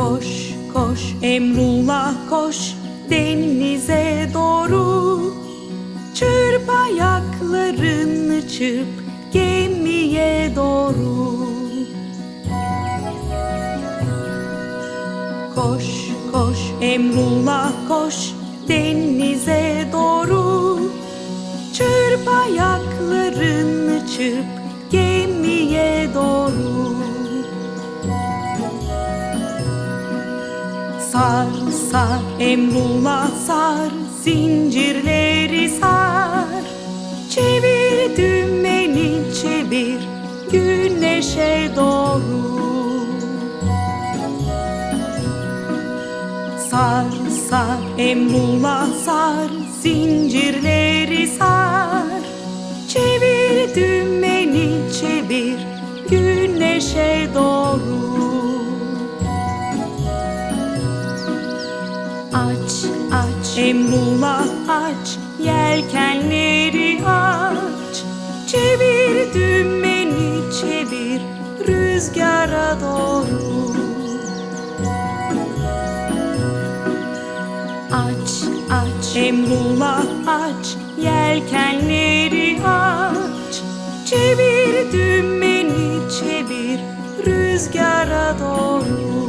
Koş koş. Emrullah koş denize doğru. Çırp ayaklarını çırp gemiye doğru. Koş koş. Emrullah koş denize doğru. Çırp ayaklarını çırp Sar sar. Emrullah sar zincirleri sar. Çevir dümeni çevir güneşe doğru. Sar sar. Emrullah sar zincirleri sar. Çevir dümeni çevir güneşe doğru Aç aç. Emrullah aç yelkenleri aç. Çevir dümeni çevir rüzgara doğru. Aç aç. Emrullah aç yelkenleri aç. Çevir dümeni çevir rüzgara doğru